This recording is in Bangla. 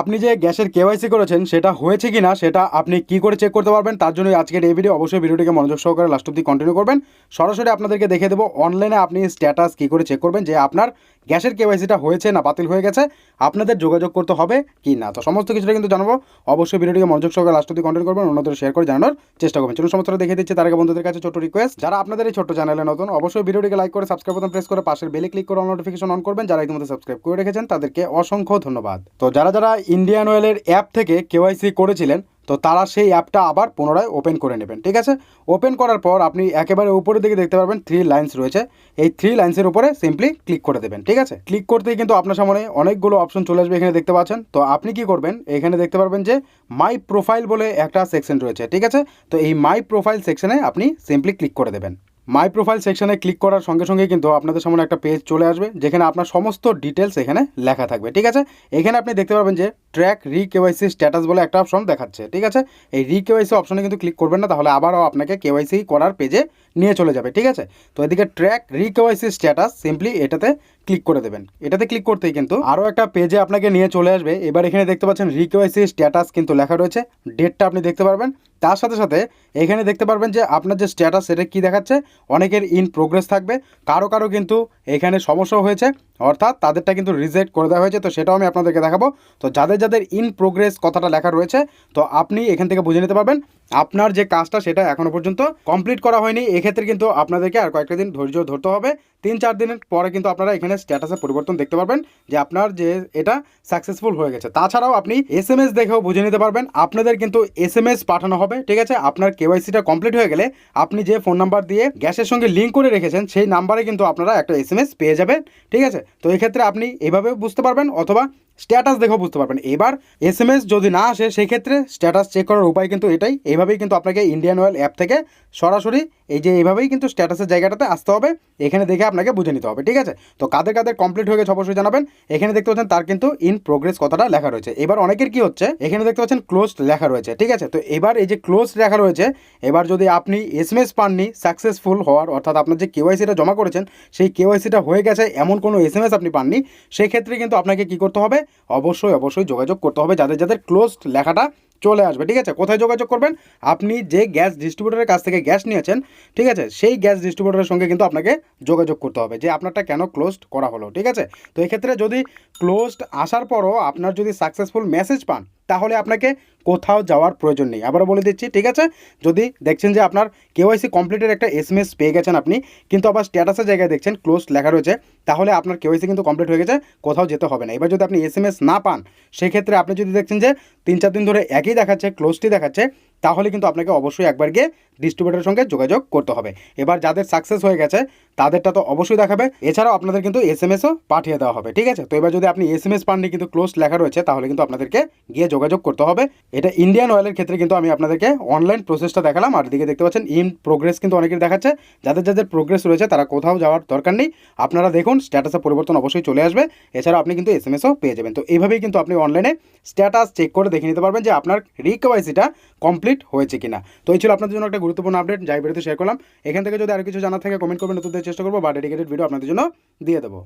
আপনি যে গ্যাসের কেওয়াইসি করেছেন, সেটা হয়েছে কি না সেটা আপনি কি করে চেক করতে পারবেন, তার জন্য আজকের এই ভিডিও অবশ্যই ভিডিওটিকে মনোযোগ সহকারে লাস্ট অব্দি কন্টিনিউ করবেন। সরাসরি আপনাদেরকে দেখে দেবো অনলাইনে আপনি স্ট্যাটাস কি করে চেক করবেন, যে আপনার গ্যাসের কেওয়াইসিটা হয়েছে না বাতিল হয়ে গেছে, আপনাদের যোগাযোগ করতে হবে কি না। তো সমস্ত কিছুটা কিন্তু জানাব, অবশ্যই ভিডিওটিকে মনোযোগ সহকারে লাস্ট অব্দি কন্টিনিউ করবেন, অন্যদের শেয়ার করে জানানোর চেষ্টা করবেন। চলুন সমস্তটা দেখে দিচ্ছি, তার আগে বন্ধুদের কাছে ছোট রিকোয়েস্ট যারা আপনাদের এই ছোট্ট চ্যানেলে নতুন, অবশ্যই ভিডিওটিকে লাইক করে সাবস্ক্রাইব বাটন প্রেস করে পাশের বেলে ক্লিক করে নোটিফিকেশন অন করবেন। যারা ইতিমধ্যে সাবস্ক্রাইব করে রেখেছেন, তাদেরকে অসংখ্য ধন্যবাদ। তো যারা যারা ইন্ডিয়ান অয়েলের অ্যাপ থেকে কেওয়াইসি করেছিলেন, তো তারা সেই অ্যাপটা আবার পুনরায় ওপেন করে নেবেন, ঠিক আছে? ওপেন করার পর আপনি একেবারে উপরের দিকে দেখতে পারবেন থ্রি লাইন্স রয়েছে। এই থ্রি লাইন্সের উপরে সিম্পলি ক্লিক করে দেবেন, ঠিক আছে? ক্লিক করতেই কিন্তু আপনার সামনে অনেকগুলো অপশন চলে আসবে এখানে দেখতে পাচ্ছেন। তো আপনি কি করবেন? এখানে দেখতে পারবেন যে মাই প্রোফাইল বলে একটা সেকশন রয়েছে, ঠিক আছে? তো এই মাই প্রোফাইল সেকশনে আপনি সিম্পলি ক্লিক করে দেবেন। মাই প্রোফাইল সেকশানে ক্লিক করার সঙ্গে সঙ্গে কিন্তু আপনাদের সামনে একটা পেজ চলে আসবে, যেখানে আপনার সমস্ত ডিটেলস এখানে লেখা থাকবে, ঠিক আছে? এখানে আপনি দেখতে পাবেন যে ট্র্যাক রি কেওয়াইসি স্ট্যাটাস বলে একটা অপশন দেখাচ্ছে, ঠিক আছে? এই রি কেওয়াইসি অপশনে কিন্তু ক্লিক করবেন না, তাহলে আবারও আপনাকে কেওয়াইসি করার পেজে নিয়ে চলে যাবে, ঠিক আছে? তো এদিকে track re KYC status simply এটাতে ক্লিক করে দেবেন। এটাতে ক্লিক করতেই কিন্তু আরও একটা পেজে আপনাকে নিয়ে চলে আসবে। এবার এখানে দেখতে পাচ্ছেন রিকোয়েসি স্ট্যাটাস কিন্তু লেখা রয়েছে। ডেটটা আপনি দেখতে পারবেন। তার সাথে সাথে এখানে দেখতে পারবেন যে আপনার যে স্ট্যাটাস সেটা কী দেখাচ্ছে? অনেকের ইন প্রোগ্রেস থাকবে। কারও কারও কিন্তু এখানে সমস্যা হয়েছে। অর্থাৎ তাদেরটা কিন্তু রিজেক্ট করে দেওয়া হয়েছে, তো সেটাও আমি আপনাদেরকে দেখাবো। তো যাদের যাদের ইন প্রোগ্রেস কথাটা লেখা রয়েছে, তো আপনি এখান থেকে বুঝে নিতে পারবেন, আপনার যে কাজটা সেটা এখনও পর্যন্ত কমপ্লিট করা হয়নি। এক্ষেত্রে কিন্তু আপনাদেরকে আর কয়েকটা দিন ধৈর্য ধরতে হবে। তিন চার দিনের পরে কিন্তু আপনারা এখানে স্ট্যাটাসে পরিবর্তন দেখতে পারবেন, যে আপনার যে এটা সাকসেসফুল হয়ে গেছে। তাছাড়াও আপনি এস এম এস দেখেও বুঝে নিতে পারবেন, আপনাদের কিন্তু এস এম এস পাঠানো হবে, ঠিক আছে? আপনার কেওয়াইসিটা কমপ্লিট হয়ে গেলে আপনি যে ফোন নাম্বার দিয়ে গ্যাসের সঙ্গে লিঙ্ক করে রেখেছেন, সেই নাম্বারে কিন্তু আপনারা একটা এস এম এস পেয়ে যাবেন, ঠিক আছে? তো এক্ষেত্রে আপনি এভাবেও বুঝতে পারবেন অথবা স্ট্যাটাস দেখেও বুঝতে পারবেন। এবার এস এম এস যদি না আসে, সেক্ষেত্রে স্ট্যাটাস চেক করার উপায় কিন্তু এটাই। এইভাবেই কিন্তু আপনাকে ইন্ডিয়ান অয়েল অ্যাপ থেকে সরাসরি এই যে এইভাবেই কিন্তু স্ট্যাটাসের জায়গাটাতে আসতে হবে। এখানে দেখে আপনাকে বুঝে নিতে হবে, ঠিক আছে? তো কাদের কাদের কমপ্লিট হয়ে গেছে অবশ্যই জানাবেন। এখানে দেখতে পাচ্ছেন তার কিন্তু ইন প্রোগ্রেস কথাটা লেখা রয়েছে। এবার অনেকের কি হচ্ছে, এখানে দেখতে পাচ্ছেন ক্লোজড লেখা রয়েছে, ঠিক আছে? তো এবার এই যে ক্লোজ লেখা রয়েছে, এবার যদি আপনি এস এম এস পাননি সাকসেসফুল হওয়ার, অর্থাৎ আপনার যে কেওয়াইসিটা জমা করেছেন, সেই কেওয়াইসিটা হয়ে গেছে, এমন কোনো এস এম এস আপনি পাননি, সেক্ষেত্রে কিন্তু আপনাকে কি করতে হবে অবশ্যই অবশ্যই যোগাযোগ করতে হবে যাদের যাদের ক্লোজড লেখাটা চলে আসবে, ঠিক আছে? কোথায় যোগাযোগ করবেন? আপনি যে গ্যাস ডিস্ট্রিবিউটরের কাছ থেকে গ্যাস নিয়েছেন, ঠিক আছে? সেই গ্যাস ডিস্ট্রিবিউটরের সঙ্গে কিন্তু আপনাকে যোগাযোগ করতে হবে যে আপনারটা কেন ক্লোজড করা হলো, ঠিক আছে? তো এক্ষেত্রে যদি ক্লোজড আসার পরও আপনার যদি সাকসেসফুল মেসেজ পান তাহলে আপনাকে কোথাও যাওয়ার প্রয়োজন নেই। আবারও বলে দিচ্ছি, ঠিক আছে? যদি দেখছেন যে আপনার কেওয়াইসি কমপ্লিটের একটা এস পেয়ে গেছেন আপনি, কিন্তু আবার স্ট্যাটাসের জায়গায় দেখছেন, ক্লোজ লেখা রয়েছে, তাহলে আপনার কেওয়াইসি কিন্তু কমপ্লিট হয়ে গেছে, কোথাও যেতে হবে না। এবার যদি আপনি এস না পান, সেক্ষেত্রে আপনি যদি দেখছেন যে তিন চার দিন ধরে একই দেখাচ্ছে, ক্লোজটি দেখাচ্ছে, তাহলে কিন্তু আপনাকে অবশ্যই একবার গিয়ে ডিস্ট্রিবিউটারের সঙ্গে যোগাযোগ করতে হবে। এবার যাদের সাকসেস হয়ে গেছে, তাদেরটা তো অবশ্যই দেখাবে। এছাড়াও আপনাদের কিন্তু এস এম এসও পাঠিয়ে দেওয়া হবে, ঠিক আছে? তো এবার যদি আপনি এস এম এস পাননি কিন্তু ক্লোজ লেখা রয়েছে, তাহলে কিন্তু আপনাদেরকে গিয়ে যোগাযোগ করতে হবে। এটা ইন্ডিয়ান অয়েলের ক্ষেত্রে কিন্তু আমি আপনাদেরকে অনলাইন প্রসেসটা দেখালাম, আর দিকে দেখতে পাচ্ছেন ইন প্রোগ্রেস কিন্তু অনেকের দেখাচ্ছে। যাদের যাদের প্রোগ্রেস রয়েছে, তারা কোথাও যাওয়ার দরকার নেই। আপনারা দেখুন স্ট্যাটাসে পরিবর্তন অবশ্যই চলে আসবে। এছাড়াও আপনি কিন্তু এস এম এসও পেয়ে যাবেন। তো এইভাবেই কিন্তু আপনি অনলাইনে স্ট্যাটাস চেক করে দেখে নিতে পারবেন যে আপনার রিকোয়াইসিটা কমপ্লিট হয়েছে কিনা। তো এই ছিল আপনাদের জন্য একটা গুরুত্বপূর্ণ আপডেট যাই বেরোতে শেয়ার করলাম। এখান থেকে যদি আর কিছু জানার থাকে কমেন্ট করবেন। নতুনদের চেষ্টা করব, বা ডেডিকেটেড ভিডিও আপনাদের জন্য দিয়ে দেবো।